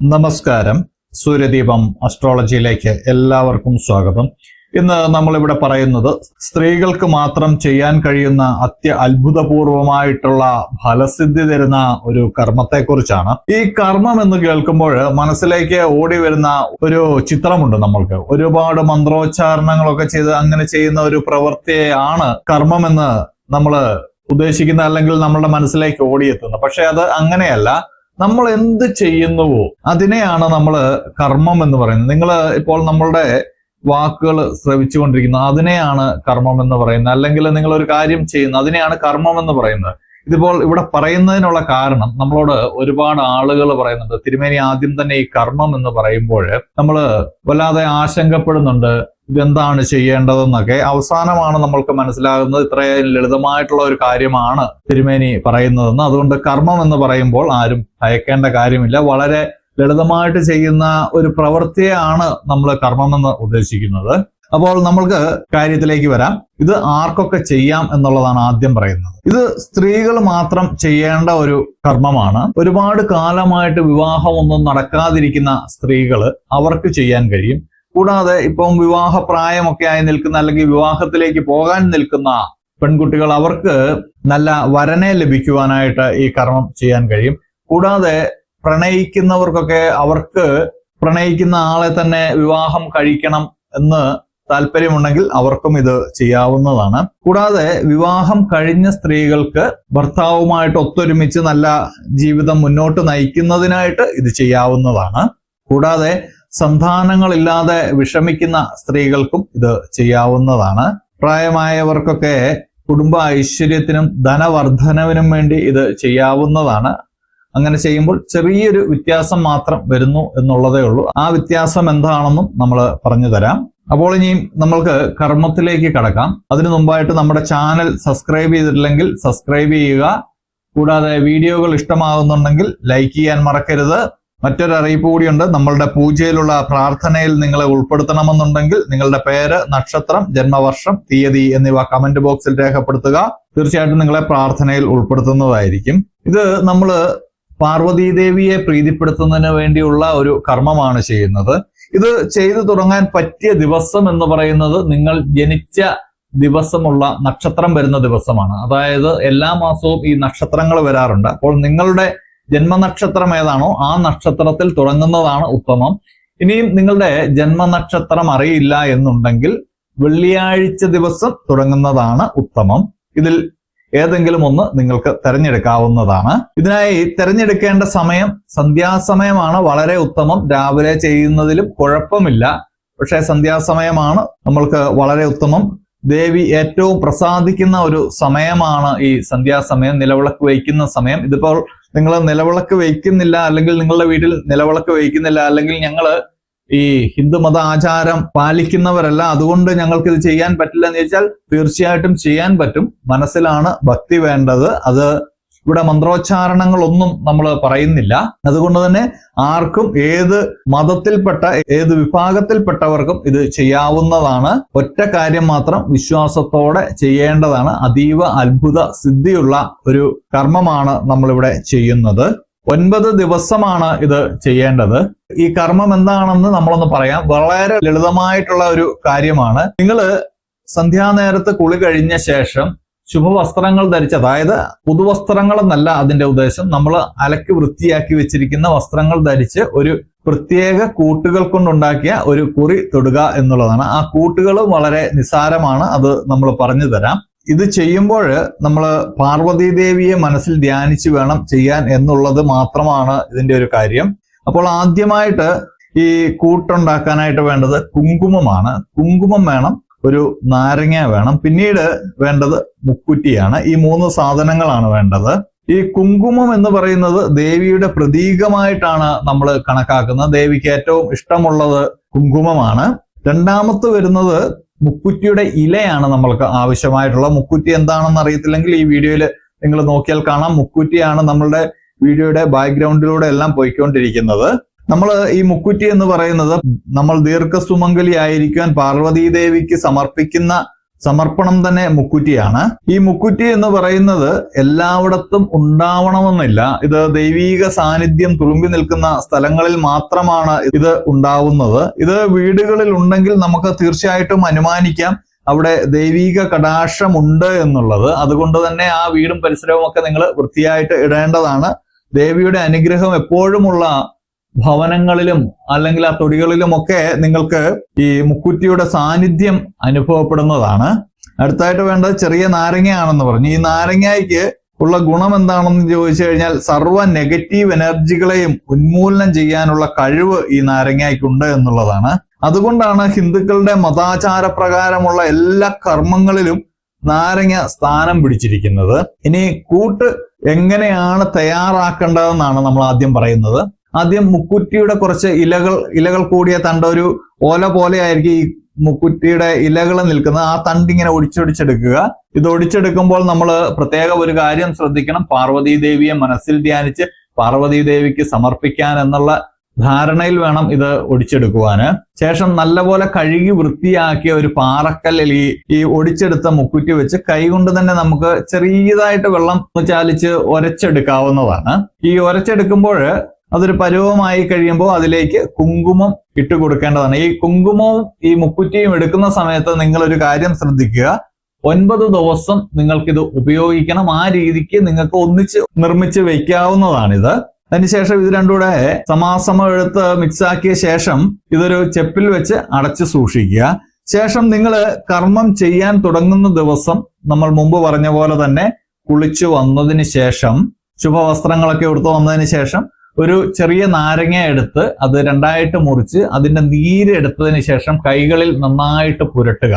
നമസ്കാരം. സൂര്യദീപം അസ്ട്രോളജിയിലേക്ക് എല്ലാവർക്കും സ്വാഗതം. ഇന്ന് നമ്മളിവിടെ പറയുന്നത് സ്ത്രീകൾക്ക് മാത്രം ചെയ്യാൻ കഴിയുന്ന അത്യ അത്ഭുതപൂർവമായിട്ടുള്ള ഫലസിദ്ധി തരുന്ന ഒരു കർമ്മത്തെക്കുറിച്ചാണ്. ഈ കർമ്മം എന്ന് കേൾക്കുമ്പോൾ മനസ്സിലേക്ക് ഓടി വരുന്ന ഒരു ചിത്രമുണ്ട് നമ്മൾക്ക്. ഒരുപാട് മന്ത്രോച്ചാരണങ്ങളൊക്കെ ചെയ്ത് അങ്ങനെ ചെയ്യുന്ന ഒരു പ്രവൃത്തിയാണ് കർമ്മമെന്ന് നമ്മൾ ഉദ്ദേശിക്കുന്ന അല്ലെങ്കിൽ നമ്മളുടെ മനസ്സിലേക്ക് ഓടിയെത്തുന്നത്. പക്ഷെ അത് അങ്ങനെയല്ല. നമ്മൾ എന്ത് ചെയ്യുന്നുവോ അതിനെയാണ് നമ്മൾ കർമ്മം എന്ന് പറയുന്നത്. നിങ്ങൾ ഇപ്പോൾ നമ്മളുടെ വാക്കുകൾ ശ്രവിച്ചുകൊണ്ടിരിക്കുന്നു. അതിനെയാണ് കർമ്മം എന്ന് പറയുന്നത്. അല്ലെങ്കിൽ നിങ്ങൾ ഒരു കാര്യം ചെയ്യുന്നു അതിനെയാണ് കർമ്മം എന്ന് പറയുന്നത്. ഇതിപ്പോൾ ഇവിടെ പറയുന്നതിനുള്ള കാരണം നമ്മളോട് ഒരുപാട് ആളുകൾ പറയുന്നുണ്ട്. തിരുമേനി ആദ്യം തന്നെ ഈ കർമ്മം എന്ന് പറയുമ്പോൾ നമ്മൾ വല്ലാതെ ആശങ്കപ്പെടുന്നുണ്ട്. ഇതെന്താണ് ചെയ്യേണ്ടതെന്നൊക്കെ അവസാനമാണ് നമ്മൾക്ക് മനസ്സിലാകുന്നത്. ഇത്രയും ലളിതമായിട്ടുള്ള ഒരു കാര്യമാണ് തിരുമേനി പറയുന്നതെന്ന്. അതുകൊണ്ട് കർമ്മം എന്ന് പറയുമ്പോൾ ആരും ഭയക്കേണ്ട കാര്യമില്ല. വളരെ ലളിതമായിട്ട് ചെയ്യുന്ന ഒരു പ്രവൃത്തിയാണ് നമ്മൾ കർമ്മം എന്ന് ഉദ്ദേശിക്കുന്നത്. അപ്പോൾ നമ്മൾക്ക് കാര്യത്തിലേക്ക് വരാം. ഇത് ആർക്കൊക്കെ ചെയ്യാം എന്നുള്ളതാണ് ആദ്യം പറയുന്നത്. ഇത് സ്ത്രീകൾ മാത്രം ചെയ്യേണ്ട ഒരു കർമ്മമാണ്. ഒരുപാട് കാലമായിട്ട് വിവാഹമൊന്നും നടക്കാതിരിക്കുന്ന സ്ത്രീകൾ അവർക്ക് ചെയ്യാൻ കഴിയും. കൂടാതെ ഇപ്പം വിവാഹ പ്രായമൊക്കെ ആയി നിൽക്കുന്ന അല്ലെങ്കിൽ വിവാഹത്തിലേക്ക് പോകാൻ നിൽക്കുന്ന പെൺകുട്ടികൾ അവർക്ക് നല്ല വരനെ ലഭിക്കുവാനായിട്ട് ഈ കർമ്മം ചെയ്യാൻ കഴിയും. കൂടാതെ പ്രണയിക്കുന്നവർക്കൊക്കെ അവർക്ക് പ്രണയിക്കുന്ന ആളെ തന്നെ വിവാഹം കഴിക്കണം എന്ന് താല്പര്യമുണ്ടെങ്കിൽ അവർക്കും ഇത് ചെയ്യാവുന്നതാണ്. കൂടാതെ വിവാഹം കഴിഞ്ഞ സ്ത്രീകൾക്ക് ഭർത്താവുമായിട്ട് ഒത്തൊരുമിച്ച് നല്ല ജീവിതം മുന്നോട്ട് നയിക്കുന്നതിനായിട്ട് ഇത് ചെയ്യാവുന്നതാണ്. കൂടാതെ സന്താനങ്ങളില്ലാതെ വിഷമിക്കുന്ന സ്ത്രീകൾക്കും ഇത് ചെയ്യാവുന്നതാണ്. പ്രായമായവർക്കൊക്കെ കുടുംബ ഐശ്വര്യത്തിനും ധനവർദ്ധനവിനും വേണ്ടി ഇത് ചെയ്യാവുന്നതാണ്. അങ്ങനെ ചെയ്യുമ്പോൾ ചെറിയൊരു വ്യത്യാസം മാത്രം വരുന്നു എന്നുള്ളതേ ഉള്ളൂ. ആ വ്യത്യാസം എന്താണെന്നും നമ്മൾ പറഞ്ഞു തരാം അപ്പോൾ ഇനിയും നമ്മൾക്ക് കർമ്മത്തിലേക്ക് കടക്കാം. അതിനു മുമ്പായിട്ട് നമ്മുടെ ചാനൽ സബ്സ്ക്രൈബ് ചെയ്തിട്ടില്ലെങ്കിൽ സബ്സ്ക്രൈബ് ചെയ്യുക. കൂടാതെ വീഡിയോകൾ ഇഷ്ടമാകുന്നുണ്ടെങ്കിൽ ലൈക്ക് ചെയ്യാൻ മറക്കരുത്. മറ്റൊരു അറിയിപ്പ് കൂടിയുണ്ട്. നമ്മളുടെ പൂജയിലുള്ള പ്രാർത്ഥനയിൽ നിങ്ങളെ ഉൾപ്പെടുത്തണമെന്നുണ്ടെങ്കിൽ നിങ്ങളുടെ പേര് നക്ഷത്രം ജന്മവർഷം തീയതി എന്നിവ കമന്റ് ബോക്സിൽ രേഖപ്പെടുത്തുക. തീർച്ചയായിട്ടും നിങ്ങളെ പ്രാർത്ഥനയിൽ ഉൾപ്പെടുത്തുന്നതായിരിക്കും. ഇത് നമ്മൾ പാർവതീദേവിയെ പ്രീതിപ്പെടുത്തുന്നതിന് വേണ്ടിയുള്ള ഒരു കർമ്മമാണ് ചെയ്യുന്നത്. ഇത് ചെയ്തു തുടങ്ങാൻ പറ്റിയ ദിവസം എന്ന് പറയുന്നത് നിങ്ങൾ ജനിച്ച ദിവസമുള്ള നക്ഷത്രം വരുന്ന ദിവസമാണ്. അതായത് എല്ലാ മാസവും ഈ നക്ഷത്രങ്ങൾ വരാറുണ്ട്. അപ്പോൾ നിങ്ങളുടെ ജന്മനക്ഷത്രം ഏതാണോ ആ നക്ഷത്രത്തിൽ തുടങ്ങുന്നതാണ് ഉത്തമം. ഇനിയും നിങ്ങളുടെ ജന്മനക്ഷത്രം അറിയില്ല എന്നുണ്ടെങ്കിൽ വെള്ളിയാഴ്ച ദിവസം തുടങ്ങുന്നതാണ് ഉത്തമം. ഇതിൽ ഏതെങ്കിലും ഒന്ന് നിങ്ങൾക്ക് തിരഞ്ഞെടുക്കാവുന്നതാണ്. ഇതിനായി തിരഞ്ഞെടുക്കേണ്ട സമയം സന്ധ്യാസമയമാണ് വളരെ ഉത്തമം. രാവിലെ ചെയ്യുന്നതിലും കുഴപ്പമില്ല. പക്ഷേ സന്ധ്യാസമയമാണ് നമ്മൾക്ക് വളരെ ഉത്തമം. ദേവി ഏറ്റവും പ്രസാദിക്കുന്ന ഒരു സമയമാണ് ഈ സന്ധ്യാസമയം നിലവിളക്ക് വയ്ക്കുന്ന സമയം. ഇതിപ്പോൾ നിങ്ങൾ നിലവിളക്ക് വയ്ക്കുന്നില്ല അല്ലെങ്കിൽ നിങ്ങളുടെ വീട്ടിൽ നിലവിളക്ക് വയ്ക്കുന്നില്ല അല്ലെങ്കിൽ ഞങ്ങൾ ഈ ഹിന്ദുമത ആചാരം പാലിക്കുന്നവരല്ല അതുകൊണ്ട് ഞങ്ങൾക്ക് ഇത് ചെയ്യാൻ പറ്റില്ല എന്ന് ചോദിച്ചാൽ തീർച്ചയായിട്ടും ചെയ്യാൻ പറ്റും. മനസ്സിലാണ് ഭക്തി വേണ്ടത്. അത് ഇവിടെ മന്ത്രോച്ചാരണങ്ങളൊന്നും നമ്മൾ പറയുന്നില്ല. അതുകൊണ്ട് തന്നെ ആർക്കും ഏത് മതത്തിൽപ്പെട്ട ഏത് വിഭാഗത്തിൽപ്പെട്ടവർക്കും ഇത് ചെയ്യാവുന്നതാണ്. ഒറ്റ കാര്യം മാത്രം വിശ്വാസത്തോടെ ചെയ്യേണ്ടതാണ്. അതീവ അത്ഭുത സിദ്ധിയുള്ള ഒരു കർമ്മമാണ് നമ്മളിവിടെ ചെയ്യുന്നത്. ഒൻപത് ദിവസമാണ് ഇത് ചെയ്യേണ്ടത്. ഈ കർമ്മം എന്താണെന്ന് നമ്മളൊന്ന് പറയാം. വളരെ ലളിതമായിട്ടുള്ള ഒരു കാര്യമാണ്. നിങ്ങൾ സന്ധ്യാനേരത്ത് കുളി കഴിഞ്ഞ ശേഷം ശുഭവസ്ത്രങ്ങൾ ധരിച്ച് അതായത് പുതുവസ്ത്രങ്ങൾ എന്നല്ല അതിന്റെ ഉദ്ദേശം. നമ്മൾ അലക്കി വൃത്തിയാക്കി വെച്ചിരിക്കുന്ന വസ്ത്രങ്ങൾ ധരിച്ച് ഒരു പ്രത്യേക കൂട്ടുകൾ കൊണ്ടുണ്ടാക്കിയ ഒരു കുറി തൊടുക എന്നുള്ളതാണ്. ആ കൂട്ടുകൾ വളരെ നിസാരമാണ് അത് നമ്മൾ പറഞ്ഞു തരാം. ഇത് ചെയ്യുമ്പോൾ നമ്മൾ പാർവതീദേവിയെ മനസ്സിൽ ധ്യാനിച്ച് വേണം ചെയ്യാൻ എന്നുള്ളത് മാത്രമാണ് ഇതിന്റെ ഒരു കാര്യം. അപ്പോൾ ആദ്യമായിട്ട് ഈ കൂട്ടുണ്ടാക്കാനായിട്ട് വേണ്ടത് കുങ്കുമമാണ്. കുങ്കുമം വേണം. ഒരു നാരങ്ങ വേണം. പിന്നീട് വേണ്ടത് മുക്കുറ്റിയാണ്. ഈ മൂന്ന് സാധനങ്ങളാണ് വേണ്ടത്. ഈ കുങ്കുമം എന്ന് പറയുന്നത് ദേവിയുടെ പ്രതീകമായിട്ടാണ് നമ്മൾ കണക്കാക്കുന്നത്. ദേവിക്ക് ഏറ്റവും ഇഷ്ടമുള്ളത് കുങ്കുമമാണ്. രണ്ടാമത്ത് വരുന്നത് മുക്കുറ്റിയുടെ ഇലയാണ് നമ്മൾക്ക് ആവശ്യമായിട്ടുള്ള മുക്കുറ്റി എന്താണെന്ന് അറിയത്തില്ലെങ്കിൽ ഈ വീഡിയോയിൽ നിങ്ങൾ നോക്കിയാൽ കാണാം. മുക്കുറ്റിയാണ് നമ്മളുടെ വീഡിയോയുടെ ബാക്ക്ഗ്രൗണ്ടിലൂടെ എല്ലാം പോയിക്കൊണ്ടിരിക്കുന്നത്. നമ്മൾ ഈ മുക്കുറ്റി എന്ന് പറയുന്നത് നമ്മൾ ദീർഘസുമംഗലി ആയിരിക്കാൻ പാർവതീദേവിക്ക് സമർപ്പിക്കുന്ന സമർപ്പണം തന്നെ മുക്കുറ്റിയാണ്. ഈ മുക്കുറ്റി എന്ന് പറയുന്നത് എല്ലായിടത്തും ഉണ്ടാവണമെന്നില്ല. ഇത് ദൈവീക സാന്നിധ്യം തുളുമ്പി നിൽക്കുന്ന സ്ഥലങ്ങളിൽ മാത്രമാണ് ഇത് ഉണ്ടാവുന്നത്. ഇത് വീടുകളിൽ ഉണ്ടെങ്കിൽ നമുക്ക് തീർച്ചയായിട്ടും അനുമാനിക്കാം അവിടെ ദൈവീക കടാക്ഷമുണ്ട് എന്നുള്ളത്. അതുകൊണ്ട് തന്നെ ആ വീടും പരിസരവും ഒക്കെ നിങ്ങൾ വൃത്തിയായിട്ട് ഇടേണ്ടതാണ്. ദേവിയുടെ അനുഗ്രഹം എപ്പോഴുമുള്ള ഭവനങ്ങളിലും അല്ലെങ്കിൽ ആ തൊടികളിലും ഒക്കെ നിങ്ങൾക്ക് ഈ മുക്കുറ്റിയുടെ സാന്നിധ്യം അനുഭവപ്പെടുന്നതാണ്. അടുത്തായിട്ട് വേണ്ടത് ചെറിയ നാരങ്ങയാണെന്ന് പറഞ്ഞു. ഈ നാരങ്ങയ്ക്ക് ഉള്ള ഗുണം എന്താണെന്ന് ചോദിച്ചു കഴിഞ്ഞാൽ സർവ നെഗറ്റീവ് എനർജികളെയും ഉന്മൂലനം ചെയ്യാനുള്ള കഴിവ് ഈ നാരങ്ങയ്ക്കുണ്ട് എന്നുള്ളതാണ്. അതുകൊണ്ടാണ് ഹിന്ദുക്കളുടെ മതാചാര പ്രകാരമുള്ള എല്ലാ കർമ്മങ്ങളിലും നാരങ്ങ സ്ഥാനം പിടിച്ചിരിക്കുന്നത്. ഇനി കൂട്ട് എങ്ങനെയാണ് തയ്യാറാക്കേണ്ടതെന്നാണ് നമ്മൾ ആദ്യം പറയുന്നത്. ആദ്യം മുക്കുറ്റിയുടെ കുറച്ച് ഇലകൾ ഇലകൾ കൂടിയ തണ്ട ഒരു ഓല പോലെ ആയിരിക്കും ഈ മുക്കുറ്റിയുടെ ഇലകൾ നിൽക്കുന്നത്. ആ തണ്ട് ഇങ്ങനെ ഒടിച്ചൊടിച്ചെടുക്കുക. ഇത് ഒടിച്ചെടുക്കുമ്പോൾ നമ്മൾ പ്രത്യേക ഒരു കാര്യം ശ്രദ്ധിക്കണം. പാർവതീ ദേവിയെ മനസ്സിൽ ധ്യാനിച്ച് പാർവതീ ദേവിക്ക് സമർപ്പിക്കാൻ എന്നുള്ള ധാരണയിൽ വേണം ഇത് ഒടിച്ചെടുക്കുവാന്. ശേഷം നല്ലപോലെ കഴുകി വൃത്തിയാക്കിയ ഒരു പാറക്കല്ലിൽ ഈ ഈ ഒടിച്ചെടുത്ത മുക്കുറ്റി വെച്ച് കൈകൊണ്ട് തന്നെ നമുക്ക് ചെറിയതായിട്ട് വെള്ളം ചാലിച്ച് ഒരച്ചെടുക്കാവുന്നതാണ്. ഈ ഒരച്ചെടുക്കുമ്പോൾ അതൊരു പരുവമായി കഴിയുമ്പോൾ അതിലേക്ക് കുങ്കുമം ഇട്ട് കൊടുക്കേണ്ടതാണ്. ഈ കുങ്കുമവും ഈ മുക്കുറ്റിയും എടുക്കുന്ന സമയത്ത് നിങ്ങൾ ഒരു കാര്യം ശ്രദ്ധിക്കുക. ഒൻപത് ദിവസം നിങ്ങൾക്കിത് ഉപയോഗിക്കണം. ആ രീതിക്ക് നിങ്ങൾക്ക് ഒന്നിച്ച് നിർമ്മിച്ച് വെക്കാവുന്നതാണിത്. അതിനുശേഷം ഇത് രണ്ടുകൂടെ സമാസമം എടുത്ത് മിക്സ് ആക്കിയ ശേഷം ഇതൊരു ചെപ്പിൽ വെച്ച് അടച്ചു സൂക്ഷിക്കുക. ശേഷം നിങ്ങൾ കർമ്മം ചെയ്യാൻ തുടങ്ങുന്ന ദിവസം നമ്മൾ മുമ്പ് പറഞ്ഞ പോലെ തന്നെ കുളിച്ചു വന്നതിന് ശേഷം ശുഭവസ്ത്രങ്ങളൊക്കെ എടുത്തു വന്നതിന് ശേഷം ഒരു ചെറിയ നാരങ്ങ എടുത്ത് അത് രണ്ടായിട്ട് മുറിച്ച് അതിന്റെ നീര് എടുത്തതിന് ശേഷം കൈകളിൽ നന്നായിട്ട് പുരട്ടുക.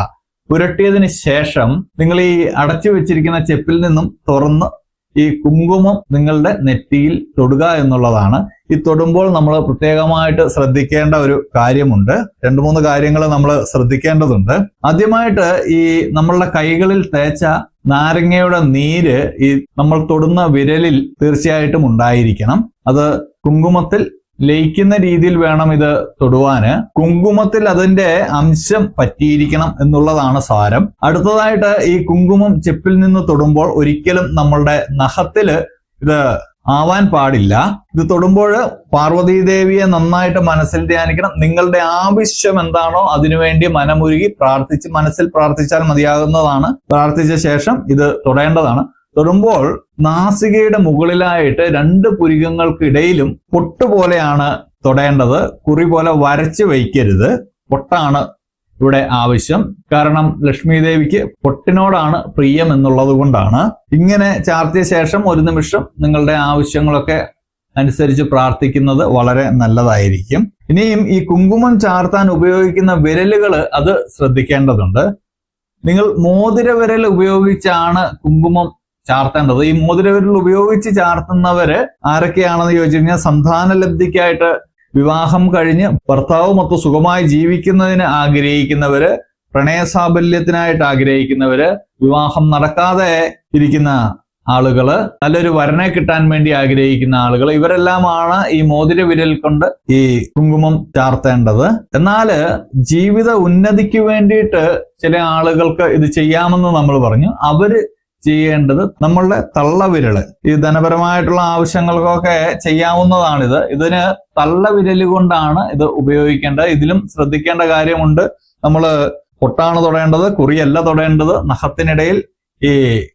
പുരട്ടിയതിന് ശേഷം നിങ്ങൾ ഈ അടച്ചു വെച്ചിരിക്കുന്ന ചെപ്പിൽ നിന്നും തുറന്ന് ഈ കുങ്കുമം നിങ്ങളുടെ നെറ്റിയിൽ തൊടുക എന്നുള്ളതാണ്. ഈ തൊടുമ്പോൾ നമ്മൾ പ്രത്യേകമായിട്ട് ശ്രദ്ധിക്കേണ്ട ഒരു കാര്യമുണ്ട്. രണ്ട് മൂന്ന് കാര്യങ്ങൾ നമ്മൾ ശ്രദ്ധിക്കേണ്ടതുണ്ട്. ആദ്യമായിട്ട് ഈ നമ്മളുടെ കൈകളിൽ തേച്ച നാരങ്ങയുടെ നീര് ഈ നമ്മൾ തൊടുന്ന വിരലിൽ തീർച്ചയായിട്ടും ഉണ്ടായിരിക്കണം. അത് കുങ്കുമത്തിൽ ലയിക്കുന്ന രീതിയിൽ വേണം ഇത് തൊടുവാന്. കുങ്കുമത്തിൽ അതിന്റെ അംശം പറ്റിയിരിക്കണം എന്നുള്ളതാണ് സാരം. അടുത്തതായിട്ട് ഈ കുങ്കുമം ചെപ്പിൽ നിന്ന് തൊടുമ്പോൾ ഒരിക്കലും നമ്മളുടെ നഖത്തിൽ ഇത് ആവാൻ പാടില്ല. ഇത് തൊടുമ്പോൾ പാർവതീദേവിയെ നന്നായിട്ട് മനസ്സിൽ ധ്യാനിക്കണം. നിങ്ങളുടെ ആവശ്യം എന്താണോ അതിനുവേണ്ടി മനമുരുകി പ്രാർത്ഥിച്ച് മനസ്സിൽ പ്രാർത്ഥിച്ചാൽ മതിയാകുന്നതാണ്. പ്രാർത്ഥിച്ച ശേഷം ഇത് തൊടേണ്ടതാണ്. തൊടുമ്പോൾ നാസികയുടെ മുകളിലായിട്ട് രണ്ട് പുരികങ്ങൾക്കിടയിലും പൊട്ടുപോലെയാണ് തൊടേണ്ടത്. കുറി പോലെ വരച്ച് വയ്ക്കരുത്. പൊട്ടാണ് ഇവിടെ ആവശ്യം. കാരണം ലക്ഷ്മി ദേവിക്ക് പൊട്ടിനോടാണ് പ്രിയം എന്നുള്ളത് കൊണ്ടാണ്. ഇങ്ങനെ ചാർത്തിയ ശേഷം ഒരു നിമിഷം നിങ്ങളുടെ ആവശ്യങ്ങളൊക്കെ അനുസരിച്ച് പ്രാർത്ഥിക്കുന്നത് വളരെ നല്ലതായിരിക്കും. ഇനിയും ഈ കുങ്കുമം ചാർത്താൻ ഉപയോഗിക്കുന്ന വിരലുകൾ അത് ശ്രദ്ധിക്കേണ്ടതുണ്ട്. നിങ്ങൾ മോതിര വിരൽ ഉപയോഗിച്ചാണ് കുങ്കുമം ചാർത്തേണ്ടത്. ഈ മോതിരവിരൽ ഉപയോഗിച്ച് ചാർത്തുന്നവര് ആരൊക്കെയാണെന്ന് ചോദിച്ചു കഴിഞ്ഞാൽ സന്താന ലബ്ധിക്കായിട്ട് വിവാഹം കഴിഞ്ഞ് ഭർത്താവുമൊത്ത് സുഖമായി ജീവിക്കുന്നതിന് ആഗ്രഹിക്കുന്നവര് പ്രണയസാബല്യത്തിനായിട്ട് ആഗ്രഹിക്കുന്നവര് വിവാഹം നടക്കാതെ ഇരിക്കുന്ന ആളുകൾ നല്ലൊരു വരനെ കിട്ടാൻ വേണ്ടി ആഗ്രഹിക്കുന്ന ആളുകൾ ഇവരെല്ലാമാണ് ഈ മോതിര വിരൽ കൊണ്ട് ഈ കുങ്കുമം ചാർത്തേണ്ടത്. എന്നാൽ ജീവിത ഉന്നതിക്ക് വേണ്ടിയിട്ട് ചില ആളുകൾക്ക് ഇത് ചെയ്യാമെന്ന് നമ്മൾ പറഞ്ഞു. അവർ ചെയ്യേണ്ടത് നമ്മളുടെ തള്ളവിരൽ. ഈ ധനപരമായിട്ടുള്ള ആവശ്യങ്ങൾക്കൊക്കെ ചെയ്യാവുന്നതാണിത്. ഇതിന് തള്ളവിരൽ കൊണ്ടാണ് ഇത് ഉപയോഗിക്കേണ്ടത്. ഇതിലും ശ്രദ്ധിക്കേണ്ട കാര്യമുണ്ട്. നമ്മൾ പൊട്ടാണ് തൊടേണ്ടത് കുറിയല്ല തൊടേണ്ടത് നഖത്തിനിടയിൽ ഈ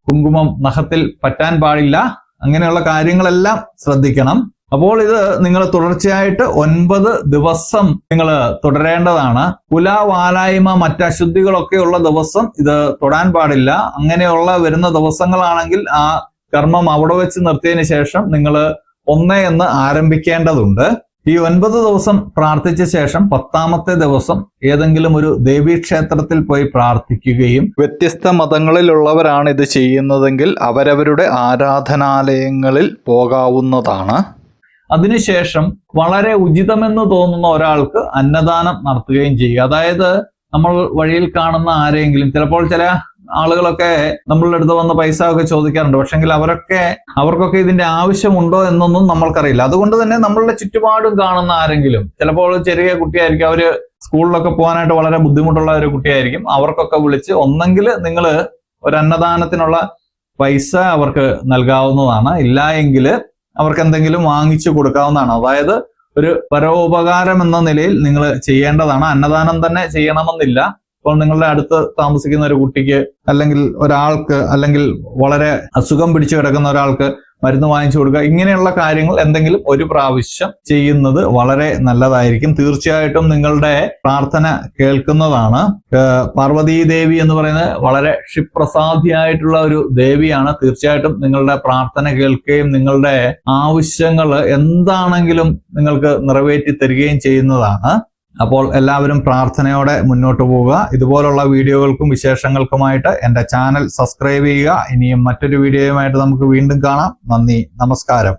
കുങ്കുമം നഖത്തിൽ പറ്റാൻ പാടില്ല. അങ്ങനെയുള്ള കാര്യങ്ങളെല്ലാം ശ്രദ്ധിക്കണം. അപ്പോൾ ഇത് നിങ്ങൾ തുടർച്ചയായിട്ട് ഒൻപത് ദിവസം നിങ്ങൾ തുടരേണ്ടതാണ്. കുല വാലായ്മ മറ്റ് അശുദ്ധികളൊക്കെ ഉള്ള ദിവസം ഇത് തൊടാൻ പാടില്ല. അങ്ങനെയുള്ള വരുന്ന ദിവസങ്ങളാണെങ്കിൽ ആ കർമ്മം അവിടെ വെച്ച് നിർത്തിയതിന് ശേഷം നിങ്ങൾ ഒന്ന് എന്ന് ആരംഭിക്കേണ്ടതുണ്ട്. ഈ ഒൻപത് ദിവസം പ്രാർത്ഥിച്ച ശേഷം പത്താമത്തെ ദിവസം ഏതെങ്കിലും ഒരു ദേവീക്ഷേത്രത്തിൽ പോയി പ്രാർത്ഥിക്കുകയും വ്യത്യസ്ത മതങ്ങളിലുള്ളവരാണ് ഇത് ചെയ്യുന്നതെങ്കിൽ അവരവരുടെ ആരാധനാലയങ്ങളിൽ പോകാവുന്നതാണ്. അതിനുശേഷം വളരെ ഉചിതമെന്ന് തോന്നുന്ന ഒരാൾക്ക് അന്നദാനം നടത്തുകയും ചെയ്യുക. അതായത് നമ്മൾ വഴിയിൽ കാണുന്ന ആരെങ്കിലും ചിലപ്പോൾ ചില ആളുകളൊക്കെ നമ്മളുടെ അടുത്ത് വന്ന് പൈസ ഒക്കെ ചോദിക്കാറുണ്ട്. പക്ഷെങ്കിൽ അവരൊക്കെ അവർക്കൊക്കെ ഇതിന്റെ ആവശ്യമുണ്ടോ എന്നൊന്നും നമ്മൾക്കറിയില്ല. അതുകൊണ്ട് തന്നെ നമ്മളുടെ ചുറ്റുപാടും കാണുന്ന ആരെങ്കിലും ചിലപ്പോൾ ചെറിയ കുട്ടിയായിരിക്കും അവർ സ്കൂളിലൊക്കെ പോകാനായിട്ട് വളരെ ബുദ്ധിമുട്ടുള്ള ഒരു കുട്ടിയായിരിക്കും. അവർക്കൊക്കെ വിളിച്ച് ഒന്നെങ്കിൽ നിങ്ങൾ ഒരു അന്നദാനത്തിനുള്ള പൈസ അവർക്ക് നൽകാവുന്നതാണ്. ഇല്ല എങ്കിൽ അവർക്ക് എന്തെങ്കിലും വാങ്ങിച്ചു കൊടുക്കാവുന്നതാണ്? അതായത് ഒരു പരോപകാരം എന്ന നിലയിൽ നിങ്ങൾ ചെയ്യേണ്ടതാണ്. അന്നദാനം തന്നെ ചെയ്യണമെന്നില്ല. ഇപ്പോൾ നിങ്ങളുടെ അടുത്ത് താമസിക്കുന്ന ഒരു കുട്ടിക്ക് അല്ലെങ്കിൽ ഒരാൾക്ക് അല്ലെങ്കിൽ വളരെ അസുഖം പിടിച്ചു കിടക്കുന്ന ഒരാൾക്ക് മരുന്ന് വാങ്ങിച്ചു കൊടുക്കുക. ഇങ്ങനെയുള്ള കാര്യങ്ങൾ എന്തെങ്കിലും ഒരു പ്രാവശ്യം ചെയ്യുന്നത് വളരെ നല്ലതായിരിക്കും. തീർച്ചയായിട്ടും നിങ്ങളുടെ പ്രാർത്ഥന കേൾക്കുന്നതാണ്. പാർവതീ ദേവി എന്ന് പറയുന്നത് വളരെ ക്ഷിപ്രസാദിയായിട്ടുള്ള ഒരു ദേവിയാണ്. തീർച്ചയായിട്ടും നിങ്ങളുടെ പ്രാർത്ഥന കേൾക്കുകയും നിങ്ങളുടെ ആവശ്യങ്ങൾ എന്താണെങ്കിലും നിങ്ങൾക്ക് നിറവേറ്റി തരികയും ചെയ്യുന്നതാണ്. അപ്പോൾ എല്ലാവരും പ്രാർത്ഥനയോടെ മുന്നോട്ട് പോവുക. ഇതുപോലുള്ള വീഡിയോകൾക്കും വിശേഷങ്ങൾക്കുമായിട്ട് എന്റെ ചാനൽ സബ്സ്ക്രൈബ് ചെയ്യുക. ഇനിയും മറ്റൊരു വീഡിയോയുമായിട്ട് നമുക്ക് വീണ്ടും കാണാം. നന്ദി. നമസ്കാരം.